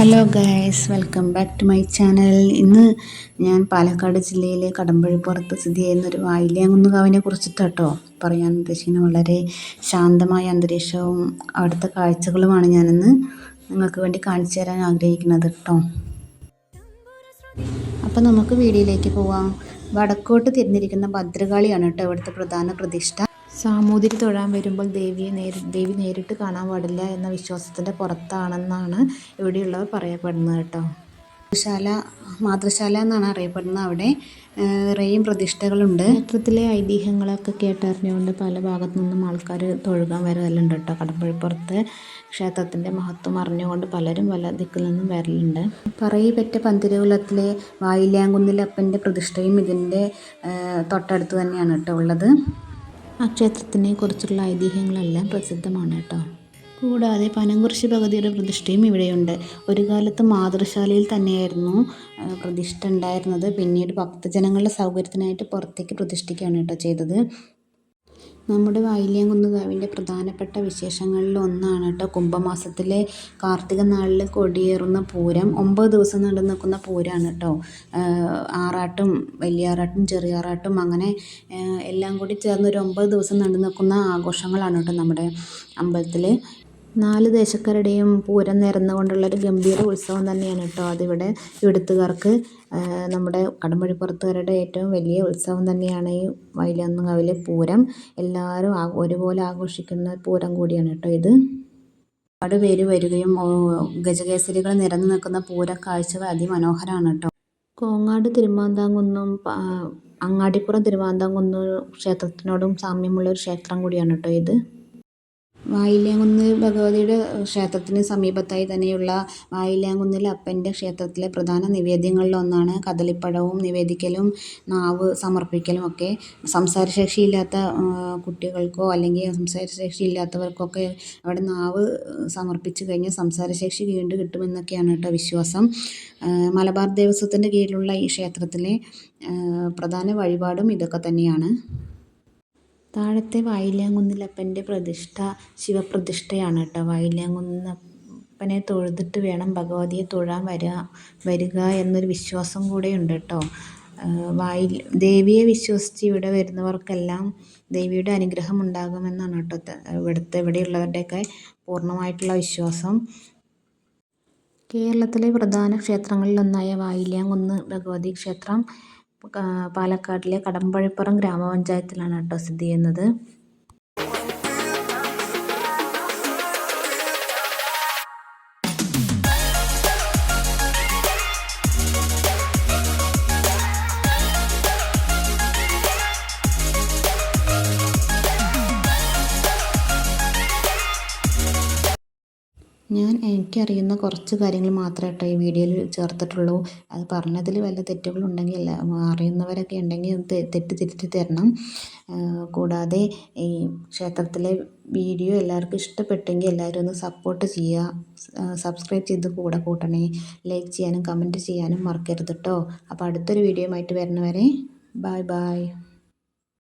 Hello guys welcome back to my channel ഇന്ന് ഞാൻ പാലക്കാട് ജില്ലയിലെ കടമ്പഴിപ്പുറത്ത് സ്ഥിതി ചെയ്യുന്ന ഒരു വായിലാങ്കുന്ന് കുറിച്ചിട്ട് കേട്ടോ പറയാൻ ഉദ്ദേശിക്കുന്നത്. വളരെ ശാന്തമായ അന്തരീക്ഷവും അവിടുത്തെ കാഴ്ചകളുമാണ് ഞാനിന്ന് നിങ്ങൾക്ക് വേണ്ടി കാണിച്ചു തരാൻ ആഗ്രഹിക്കുന്നത് കേട്ടോ അപ്പം നമുക്ക് വീഡിയോയിലേക്ക് പോവാം. വടക്കോട്ട് തിരിഞ്ഞിരിക്കുന്ന ഭദ്രകാളിയാണ് കേട്ടോ ഇവിടുത്തെ പ്രധാന പ്രതിഷ്ഠ. സാമൂതിരി തൊഴാൻ വരുമ്പോൾ ദേവിയെ നേരി ദേവി നേരിട്ട് കാണാൻ പാടില്ല എന്ന വിശ്വാസത്തിന്റെ പുറത്താണെന്നാണ് ഇവിടെയുള്ളവർ പറയപ്പെടുന്നത് കേട്ടോ. ശാല മാതൃശാല എന്നാണ് അറിയപ്പെടുന്നത് അവിടെ. നിറയും പ്രതിഷ്ഠകളുണ്ട്. ക്ഷേത്രത്തിലെ ഐതിഹ്യങ്ങളൊക്കെ കേട്ടറിഞ്ഞുകൊണ്ട് പല ഭാഗത്തു നിന്നും ആൾക്കാർ തൊഴുകാൻ വരലുണ്ട് കേട്ടോ കടമ്പഴിപ്പുറത്ത്. ക്ഷേത്രത്തിന്റെ മഹത്വം അറിഞ്ഞുകൊണ്ട് പലരും പല ദിക്കിൽ നിന്നും വരലുണ്ട്. പറയിപ്പറ്റ പന്തിരകുലത്തിലെ വായിലാങ്കുന്നിലപ്പന്റെ പ്രതിഷ്ഠയും ഇതിന്റെ തൊട്ടടുത്ത് തന്നെയാണ് കേട്ടോ ഉള്ളത്. ആ ക്ഷേത്രത്തിനെ കുറിച്ചുള്ള ഐതിഹ്യങ്ങളെല്ലാം പ്രസിദ്ധമാണ് കേട്ടോ. കൂടാതെ പനംകുറിശി ഭഗതിയുടെ പ്രതിഷ്ഠയും ഇവിടെയുണ്ട്. ഒരു കാലത്ത് മാതൃശാലയിൽ തന്നെയായിരുന്നു പ്രതിഷ്ഠ ഉണ്ടായിരുന്നത്. പിന്നീട് ഭക്തജനങ്ങളുടെ സൗകര്യത്തിനായിട്ട് പുറത്തേക്ക് പ്രതിഷ്ഠിക്കുകയാണ് കേട്ടോ ചെയ്തത്. നമ്മുടെ കാവിന്റെ പ്രധാനപ്പെട്ട വിശേഷങ്ങളിൽ ഒന്നാണ് കേട്ടോ. കുംഭമാസത്തിലെ കാർത്തിക നാളിൽ കൊടിയേറുന്ന പൂരം. ഒമ്പത് ദിവസം നടന്നു നിൽക്കുന്ന പൂരമാണ് കേട്ടോ. ആറാട്ടും വലിയാറാട്ടും ചെറിയാറാട്ടും അങ്ങനെ എല്ലാം കൂടി ചേർന്ന് ഒരു ഒമ്പത് ദിവസം നടന്നു നിൽക്കുന്ന ആഘോഷങ്ങളാണ് കേട്ടോ നമ്മുടെ അമ്പലത്തിൽ നാല് ദേശക്കാരുടെയും പൂരം നിരന്നുകൊണ്ടുള്ളൊരു ഗംഭീര ഉത്സവം തന്നെയാണ് കേട്ടോ അതിവിടെ ഇവിടുത്തുകാർക്ക് നമ്മുടെ കടമ്പഴിപ്പുറത്തുകാരുടെ ഏറ്റവും വലിയ ഉത്സവം തന്നെയാണ് ഈ വയലൊന്നുകാവിലെ പൂരം. എല്ലാവരും ഒരുപോലെ ആഘോഷിക്കുന്ന പൂരം കൂടിയാണ് കേട്ടോ ഇത്. ഒരുപാട് പേര് വരികയും ഗജകേസരികൾ നിരന്നു നിൽക്കുന്ന പൂര കാഴ്ചകൾ അതിമനോഹരമാണ് കേട്ടോ. കോങ്ങാട് തിരുമാന്താംകുന്നും അങ്ങാടിപ്പുറം തിരുമാന്താംകുന്ന് ക്ഷേത്രത്തിനോടും സാമ്യമുള്ള ഒരു ക്ഷേത്രം കൂടിയാണ് കേട്ടോ ഇത്. വായില്യാങ്കുന്ന് ഭഗവതിയുടെ ക്ഷേത്രത്തിന് സമീപത്തായി തന്നെയുള്ള വായില്യാങ്കുന്നിൽ അപ്പന്റെ ക്ഷേത്രത്തിലെ പ്രധാന നിവേദ്യങ്ങളിലൊന്നാണ് കദളിപ്പഴവും നിവേദിക്കലും നാവ് സമർപ്പിക്കലും ഒക്കെ. സംസാരശേഷിയില്ലാത്ത കുട്ടികൾക്കോ അല്ലെങ്കിൽ സംസാരശേഷി ഇല്ലാത്തവർക്കൊക്കെ അവിടെ നാവ് സമർപ്പിച്ചു കഴിഞ്ഞാൽ സംസാരശേഷി വീണ്ടും കിട്ടുമെന്നൊക്കെയാണ് കേട്ടോ വിശ്വാസം. മലബാർ ദേവസ്വത്തിന്റെ കീഴിലുള്ള ഈ ക്ഷേത്രത്തിലെ പ്രധാന വഴിപാടും ഇതൊക്കെ തന്നെയാണ്. താഴത്തെ വായില്ലാങ്കുന്നിലപ്പന്റെ പ്രതിഷ്ഠ ശിവപ്രതിഷ്ഠയാണ് കേട്ടോ. വായില്ലാങ്കുന്നപ്പനെ തൊഴുതിട്ട് വേണം ഭഗവതിയെ തൊഴാൻ വരിക വരിക എന്നൊരു വിശ്വാസം കൂടെയുണ്ട് കേട്ടോ. വായിൽ ദേവിയെ വിശ്വസിച്ച് ഇവിടെ വരുന്നവർക്കെല്ലാം ദേവിയുടെ അനുഗ്രഹം ഉണ്ടാകുമെന്നാണ് കേട്ടോ ഇവിടുത്തെ ഇവിടെയുള്ളവരുടെയൊക്കെ പൂർണമായിട്ടുള്ള വിശ്വാസം. കേരളത്തിലെ പ്രധാന ക്ഷേത്രങ്ങളിലൊന്നായ വായില്ലാങ്കുന്ന് ഭഗവതി ക്ഷേത്രം പാലക്കാടിലെ കടമ്പഴിപ്പുറം ഗ്രാമപഞ്ചായത്തിലാണ് കേട്ടോ സ്ഥിതി ചെയ്യുന്നത്. ഞാൻ എനിക്കറിയുന്ന കുറച്ച് കാര്യങ്ങൾ മാത്രമേ കേട്ടോ ഈ വീഡിയോയിൽ ചേർത്തിട്ടുള്ളൂ. അത് പറഞ്ഞതിൽ വല്ല തെറ്റുകളുണ്ടെങ്കിൽ അല്ല അറിയുന്നവരൊക്കെ ഉണ്ടെങ്കിൽ തെറ്റ് തിരുത്തി തരണം. കൂടാതെ ഈ ക്ഷേത്രത്തിലെ വീഡിയോ എല്ലാവർക്കും ഇഷ്ടപ്പെട്ടെങ്കിൽ എല്ലാവരും ഒന്ന് സപ്പോർട്ട് ചെയ്യുക. സബ്സ്ക്രൈബ് ചെയ്ത് കൂടെ കൂട്ടണേ. ലൈക്ക് ചെയ്യാനും കമന്റ് ചെയ്യാനും മറക്കരുത് കേട്ടോ അപ്പോൾ അടുത്തൊരു വീഡിയോ വീഡിയോയുമായിട്ട് വരുന്നവരെ ബായ് ബായ്